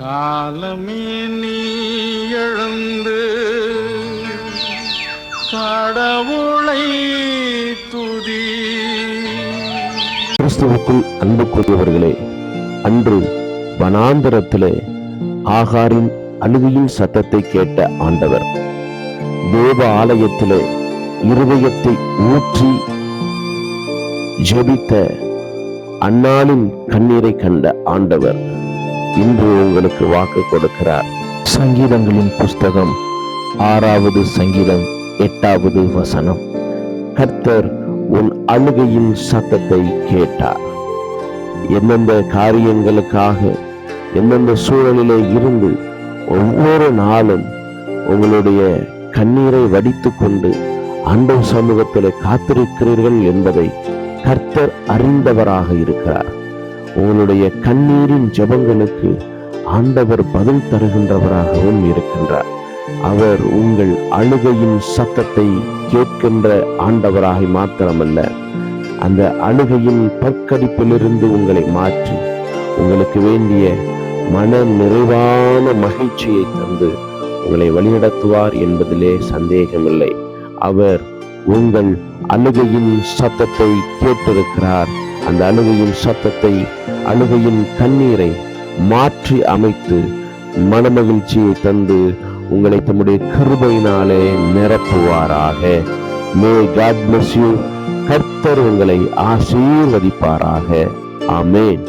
காலமே நீ எழுந்து கடவுளை துதி. கிறிஸ்துவுக்குள் அன்பு அன்று வனாந்திரத்திலே ஆகாரின் அழுகையின் சத்தத்தை கேட்ட ஆண்டவர் தேவ ஆலயத்திலே இருதயத்தை ஊற்றி ஜெபித்த அன்னாளின் கண்ணீரை கண்ட ஆண்டவர். இன்று உங்களுக்கு வாக்கு கொடுக்கிறார். சங்கீதங்களின் புஸ்தகம் ஆறாவது சங்கீதம் எட்டாவது வசனம். கர்த்தர் உன் அழுகையின் சத்தத்தை கேட்டார். எந்தெந்த காரியங்களுக்காக எந்தெந்த சூழலிலே இருந்து ஒவ்வொரு நாளும் உங்களுடைய கண்ணீரை வடித்து கொண்டு அன்பு சமூகத்தில் காத்திருக்கிறீர்கள் என்பதை கர்த்தர் அறிந்தவராக இருக்கிறார். உங்களுடைய கண்ணீரின் ஜெபங்களுக்கு ஆண்டவர் பதில் தருகின்றவராகவும் இருக்கின்றார். அவர் உங்கள் அழுகையின் சத்தத்தை கேட்கின்ற ஆண்டவராக மாத்திரமல்ல அந்த அழுகையின் பற்கடிப்பிலிருந்து உங்களை மாற்றி உங்களுக்கு வேண்டிய மன நிறைவான மகிழ்ச்சியை தந்து உங்களை வழிநடத்துவார் என்பதிலே சந்தேகமில்லை. அவர் உங்கள் அழுகையின் சத்தத்தை கேட்டிருக்கிறார். அந்த அழுகையின் சத்தத்தை அழுகையின் கண்ணீரை மாற்றி அமைத்து மனமகிழ்ச்சியை தந்து உங்களை தம்முடைய கிருபையினாலே நிரப்புவாராக. மே காட் கர்த்தர் உங்களை ஆசீர்வதிப்பாராக. ஆமேன்